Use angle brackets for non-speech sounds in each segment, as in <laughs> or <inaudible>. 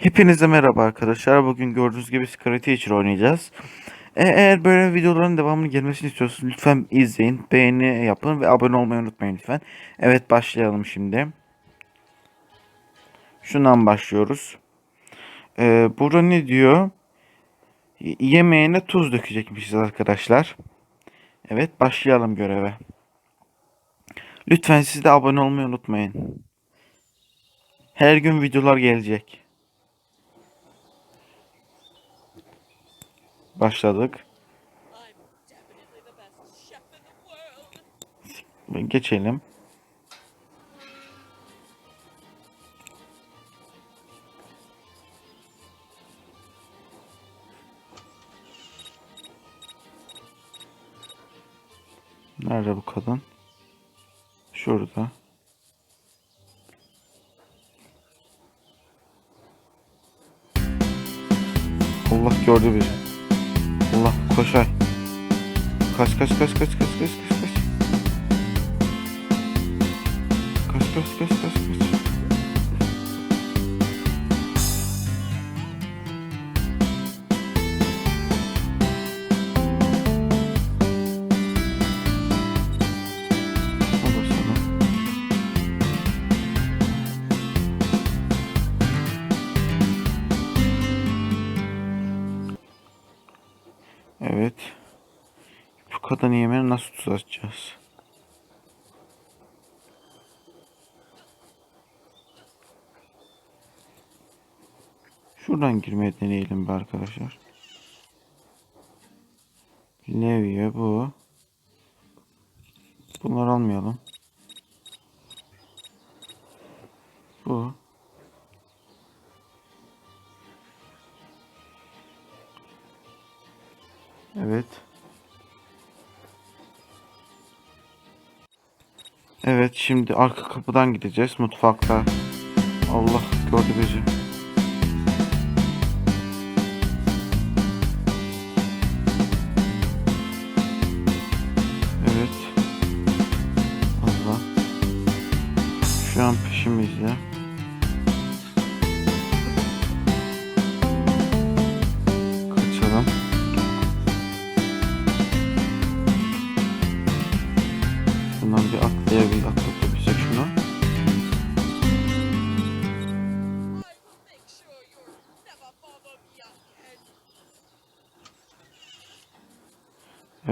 Hepinize merhaba arkadaşlar. Bugün gördüğünüz gibi Secret Teacher oynayacağız. E- Eğer böyle videoların devamını gelmesini istiyorsanız lütfen izleyin, beğeni yapın ve abone olmayı unutmayın lütfen. Evet başlayalım şimdi. Şundan başlıyoruz. Ee, burada ne diyor? Yemeğine tuz dökecekmişiz arkadaşlar. Evet başlayalım göreve. Lütfen siz de abone olmayı unutmayın. Her gün videolar gelecek. World. Geçelim. Bu kadın yemeğini nasıl tutacağız? Şuradan girmeye deneyelim be arkadaşlar. Levye bu. Bunları almayalım. Bu. Evet. Evet şimdi arka kapıdan gideceğiz mutfakta. Allah gördü bizi. Evet. Allah. Şu an peşimizde.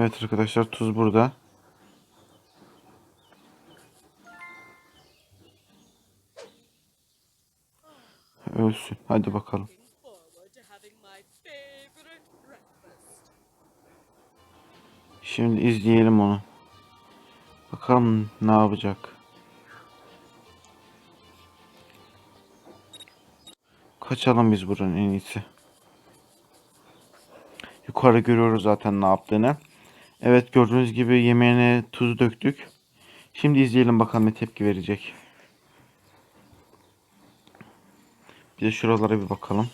Evet arkadaşlar tuz burada. Ölsün. Hadi bakalım. Şimdi izleyelim onu. Bakalım ne yapacak. Kaçalım biz buranın en iyisi. Yukarı görüyoruz zaten ne yaptığını. Evet gördüğünüz gibi yemeğine tuz döktük. Şimdi izleyelim bakalım ne tepki verecek. Bir de şuralara bir bakalım.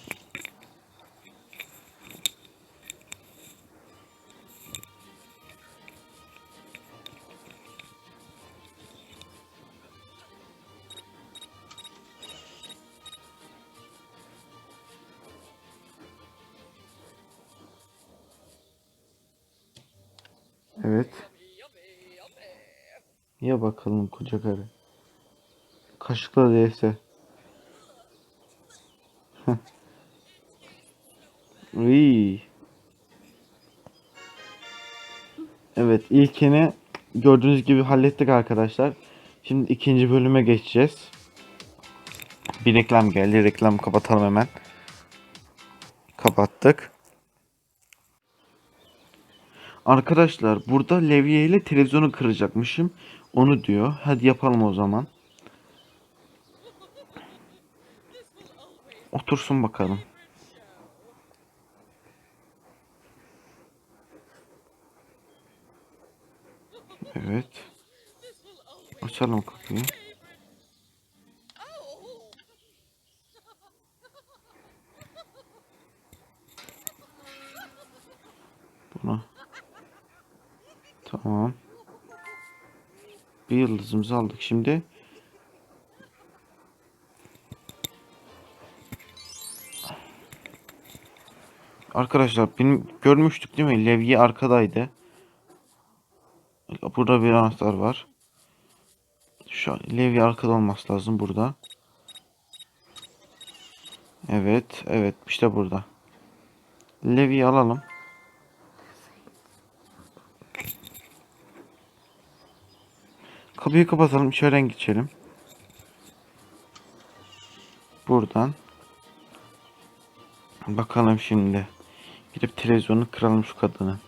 Ya bakalım koca karı. Kaşıkla değse. İyi. Evet ilkini gördüğünüz gibi hallettik arkadaşlar. Şimdi ikinci bölüme geçeceğiz. Bir reklam geldi. Reklam kapatalım hemen. Kapattık. Arkadaşlar burada levye ile televizyonu kıracakmışım. Onu diyor. Hadi yapalım o zaman. Otursun bakalım. Evet. Açalım kapıyı. Bunu. Tamam. Bir yıldızımızı aldık. Şimdi Arkadaşlar benim görmüştük değil mi? Levye arkadaydı. Burada bir anahtar var. Şu an levye arkada olması lazım burada. Evet, evet işte burada. Levyeyi alalım. Kapıyı kapatalım, içeriden geçelim. Buradan. Bakalım şimdi. Gidip televizyonu kıralım şu kadını.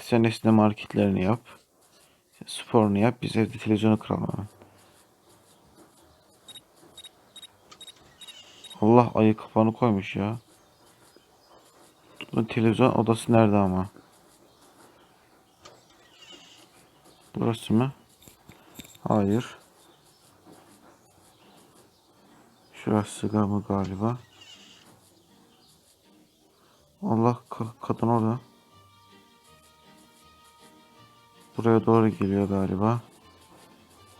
Sen de marketlerini yap. Sporunu yap. Biz evde televizyonu kıralım hemen. Allah ayı kapağını koymuş ya. Bu televizyon odası nerede ama? Burası mı? Hayır. Şurası mı galiba? Allah ka- kadın orada. Buraya doğru geliyor galiba.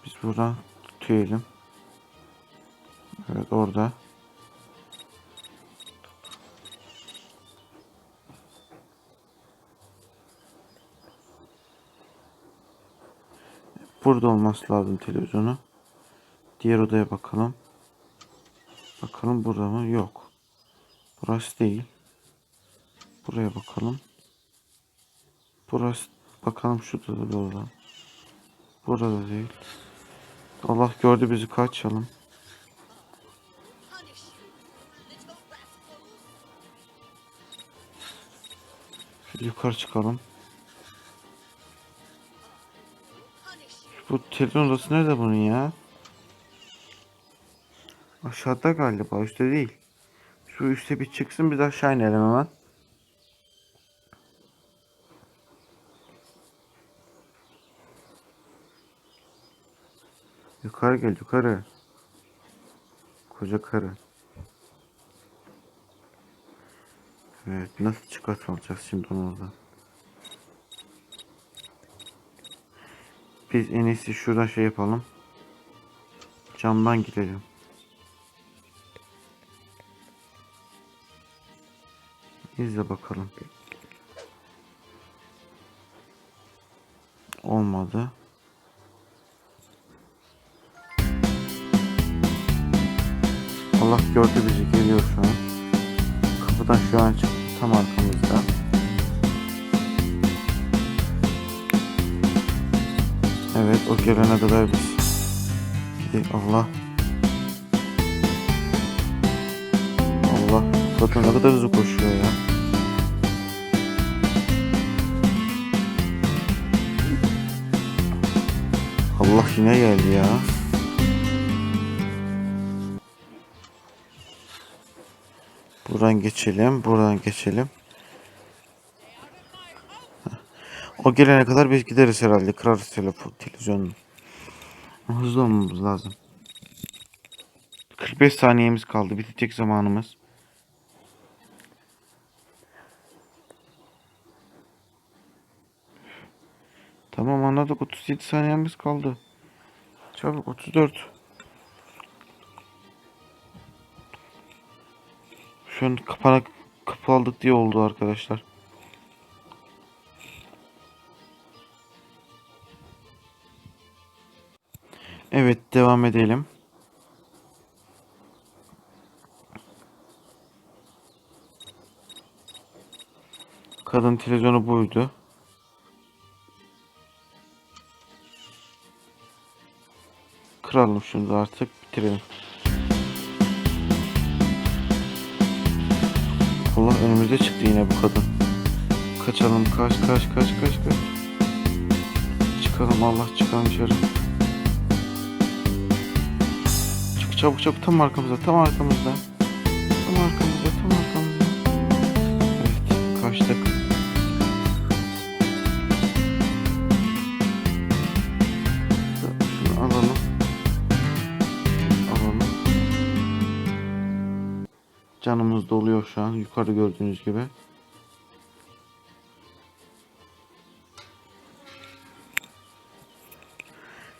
Biz buradan tüyelim. Evet orada. Burada olması lazım televizyonu. Diğer odaya bakalım. Bakalım burada mı? Yok. Burası değil. Buraya bakalım. Burası bakalım şurada da burada. Burada değil. Allah gördü bizi kaçalım. Yukarı çıkalım. Bu televizyon odası nerede bunun ya? Aşağıda galiba üstte değil. Şu üstte bir çıksın biz aşağı inelim hemen. Yukarı gel yukarı. Koca karı. Evet nasıl çıkartılacağız şimdi onu oradan? Biz en iyisi şuradan şey yapalım. Camdan girelim. İzle bakalım. Olmadı. Allah gördü bizi geliyor şu an. Kapıdan şu an çıktı tam arkamızda. Evet o gelene kadar biz. Ey Allah. Allah. Bakın ne kadar hızlı koşuyor ya. Allah yine geldi ya. Buradan geçelim. Buradan geçelim. O gelene kadar biz gideriz herhalde. Kırarız telefon, televizyonu. Hızlı olmamız lazım. 45 saniyemiz kaldı. Bitecek zamanımız. Tamam anladık. 37 saniyemiz kaldı. Çabuk 34. Şu an kapana kapı aldık diye oldu arkadaşlar. Evet devam edelim. Kadın televizyonu buydu. Kıralım şunu da artık bitirelim. Allah önümüze çıktı yine bu kadın. Kaçalım kaç kaç kaç kaç kaç. Çıkalım Allah çıkalım dışarı. Çabuk çabuk tam arkamızda tam arkamızda. Tam arkamızda tam arkamızda. Evet kaçtık. Şunu alalım. Alalım. Canımız doluyor şu an. Yukarı gördüğünüz gibi.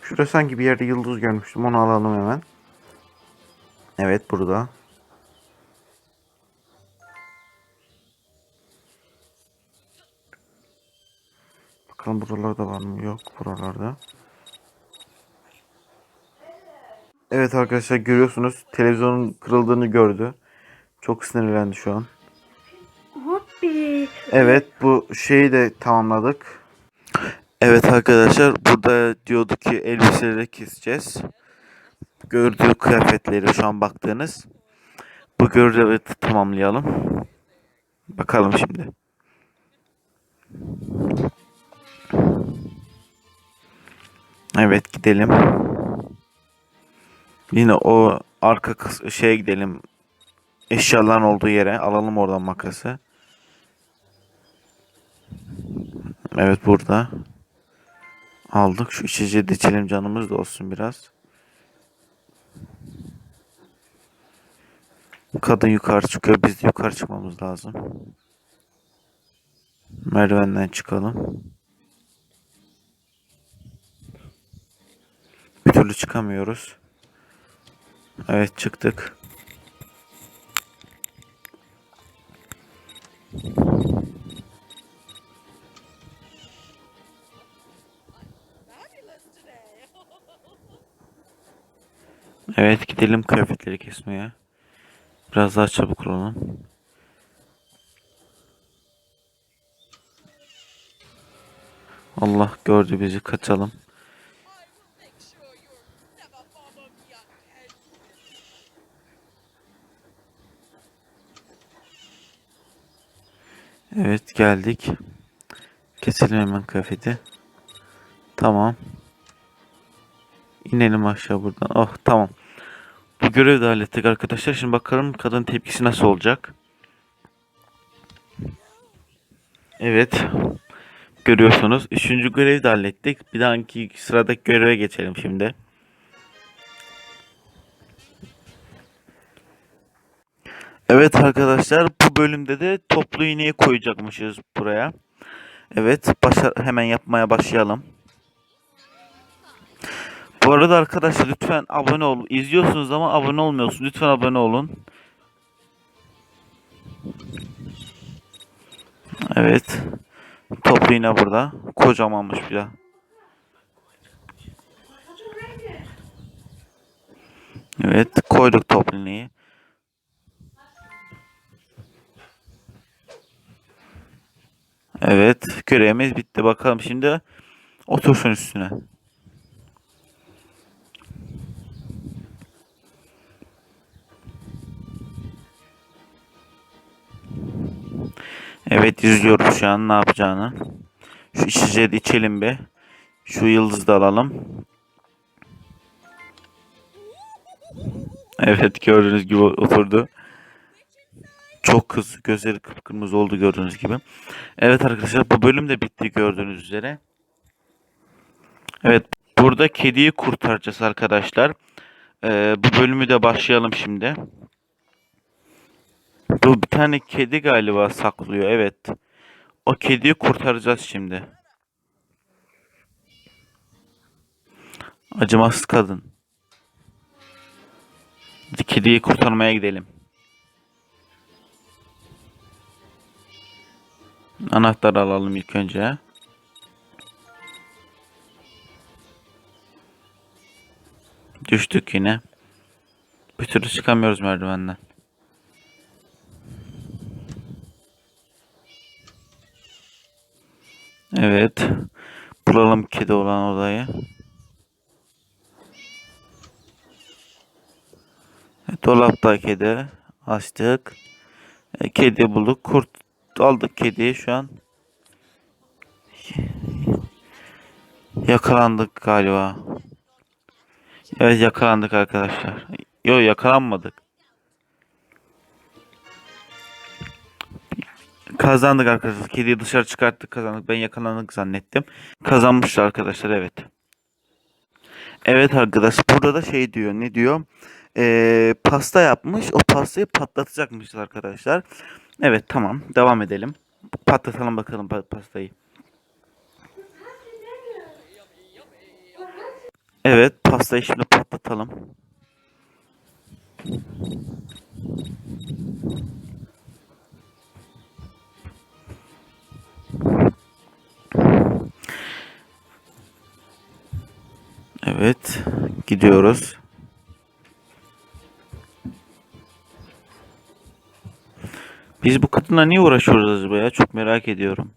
Şurada sanki bir yerde yıldız görmüştüm. Onu alalım hemen. Evet burada. Bakalım buralarda var mı? Yok buralarda. Evet arkadaşlar görüyorsunuz televizyonun kırıldığını gördü. Çok sinirlendi şu an. Hoppi. Evet bu şeyi de tamamladık. Evet arkadaşlar burada diyordu ki elbiseleri keseceğiz. Gördüğü kıyafetleri şu an baktığınız. Bu görevi tamamlayalım. Bakalım şimdi. Evet gidelim. Yine o arka şeye gidelim. Eşyaların olduğu yere alalım oradan makası. Evet burada. Aldık. Şu içeceği de içelim canımız da olsun biraz. Kadın yukarı çıkıyor. Biz de yukarı çıkmamız lazım. Merdivenden çıkalım. Bir türlü çıkamıyoruz. Evet çıktık. Evet gidelim kıyafetleri kesmeye. Biraz daha çabuk olalım. Allah gördü bizi kaçalım. Evet geldik. Keselim hemen kıyafeti. Tamam. İnelim aşağı buradan. Oh tamam. Bu görevi de hallettik arkadaşlar. Şimdi bakalım kadın tepkisi nasıl olacak. Evet. Görüyorsunuz. Üçüncü görevi de hallettik. Bir dahaki sıradaki göreve geçelim şimdi. Evet arkadaşlar bu bölümde de toplu iğneyi koyacakmışız buraya. Evet başa hemen yapmaya başlayalım. Bu arada arkadaşlar lütfen abone ol. İzliyorsunuz ama abone olmuyorsunuz. Lütfen abone olun. Evet. Toplu iğne burada. Kocamanmış bir de. Evet koyduk iğneyi. Evet görevimiz bitti. Bakalım şimdi otursun üstüne. Evet izliyoruz şu an ne yapacağını. Şu içeceği de içelim bir. Şu yıldızı da alalım. Evet gördüğünüz gibi oturdu. Çok hızlı gözleri kıpkırmızı oldu gördüğünüz gibi. Evet arkadaşlar bu bölüm de bitti gördüğünüz üzere. Evet burada kediyi kurtaracağız arkadaşlar. Ee, bu bölümü de başlayalım şimdi. Bu bir tane kedi galiba saklıyor evet. O kediyi kurtaracağız şimdi. Acımasız kadın. Kediyi kurtarmaya gidelim. Anahtar alalım ilk önce. Düştük yine. Bir türlü çıkamıyoruz merdivenden. Evet. Bulalım kedi olan odayı. Kedi. Açtık. E, Kedi bulduk. Kurt aldık kediyi şu an. Yakalandık galiba. Evet yakalandık arkadaşlar. Yok yakalanmadık. Kazandık arkadaşlar. Kediyi dışarı çıkarttık kazandık. Ben yakalandık zannettim. Kazanmışlar arkadaşlar evet. Evet arkadaş burada da şey diyor ne diyor? e, pasta yapmış. O pastayı patlatacakmışız arkadaşlar. Evet tamam devam edelim. Patlatalım bakalım pastayı. Evet pastayı şimdi patlatalım. Evet gidiyoruz. Biz bu kadınla niye uğraşıyoruz acaba ya? Çok merak ediyorum.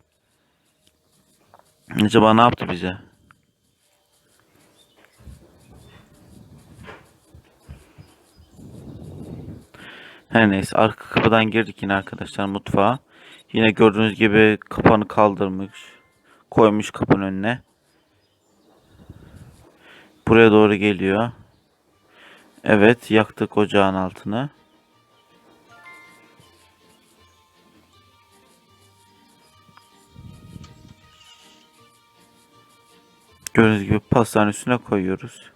Acaba ne yaptı bize? Her neyse arka kapıdan girdik yine arkadaşlar mutfağa. Yine gördüğünüz gibi kapağını kaldırmış. Koymuş kapının önüne. Buraya doğru geliyor. Evet yaktık ocağın altını. Gördüğünüz gibi pastanın üstüne koyuyoruz.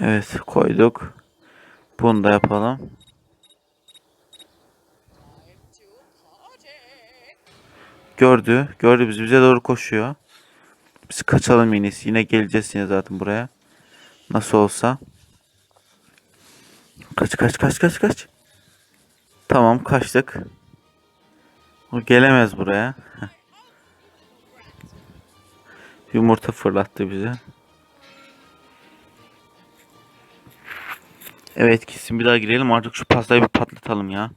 Evet koyduk. Bunu da yapalım. Gördü. Gördü bizi. Bize doğru koşuyor. Biz kaçalım yine. Yine geleceğiz yine zaten buraya. Nasıl olsa. Kaç kaç kaç kaç kaç. Tamam kaçtık. O gelemez buraya. <laughs> Yumurta fırlattı bize. Evet kesin bir daha girelim artık şu pastayı bir patlatalım ya.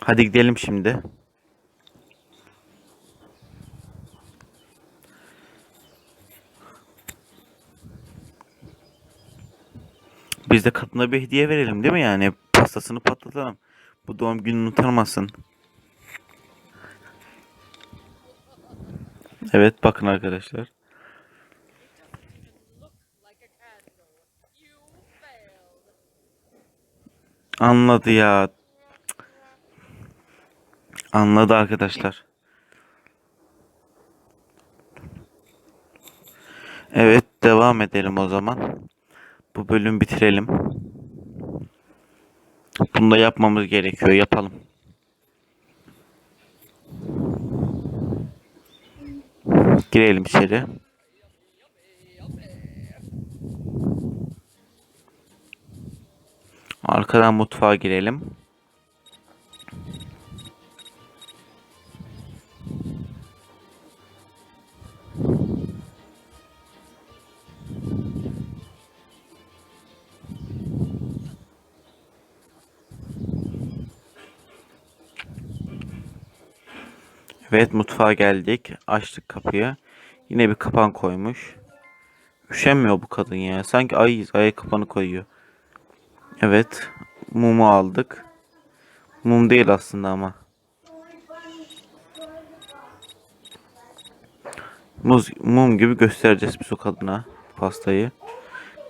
Hadi gidelim şimdi. Biz de kadına bir hediye verelim değil mi yani? Pastasını patlatalım. Bu doğum gününü unutamazsın. Evet bakın arkadaşlar. Anladı ya. Anladı arkadaşlar. Evet devam edelim o zaman. Bu bölüm bitirelim. Bunu da yapmamız gerekiyor. Yapalım. Girelim içeri. Arkadan mutfağa girelim. Evet mutfağa geldik. Açtık kapıyı. Yine bir kapan koymuş. Üşenmiyor bu kadın ya. Sanki ayıyız. Aya kapanı koyuyor. Evet. Mumu aldık. Mum değil aslında ama. Muz, mum gibi göstereceğiz biz o kadına pastayı.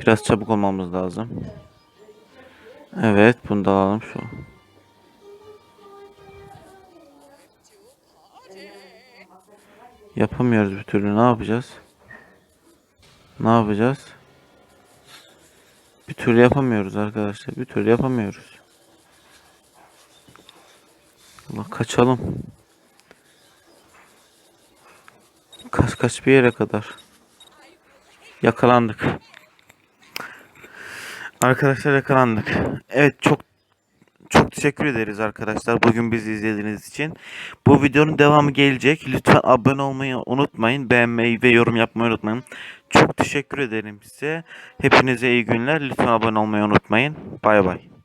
Biraz çabuk olmamız lazım. Evet bunu da alalım şu. Yapamıyoruz bir türlü. Ne yapacağız? Ne yapacağız? Bir türlü yapamıyoruz arkadaşlar. Bir türlü yapamıyoruz. Allah kaçalım. Kaç kaç bir yere kadar. Yakalandık. Arkadaşlar yakalandık. Evet çok çok teşekkür ederiz arkadaşlar bugün bizi izlediğiniz için. Bu videonun devamı gelecek. Lütfen abone olmayı unutmayın. Beğenmeyi ve yorum yapmayı unutmayın. Çok teşekkür ederim size. Hepinize iyi günler. Lütfen abone olmayı unutmayın. Bay bay.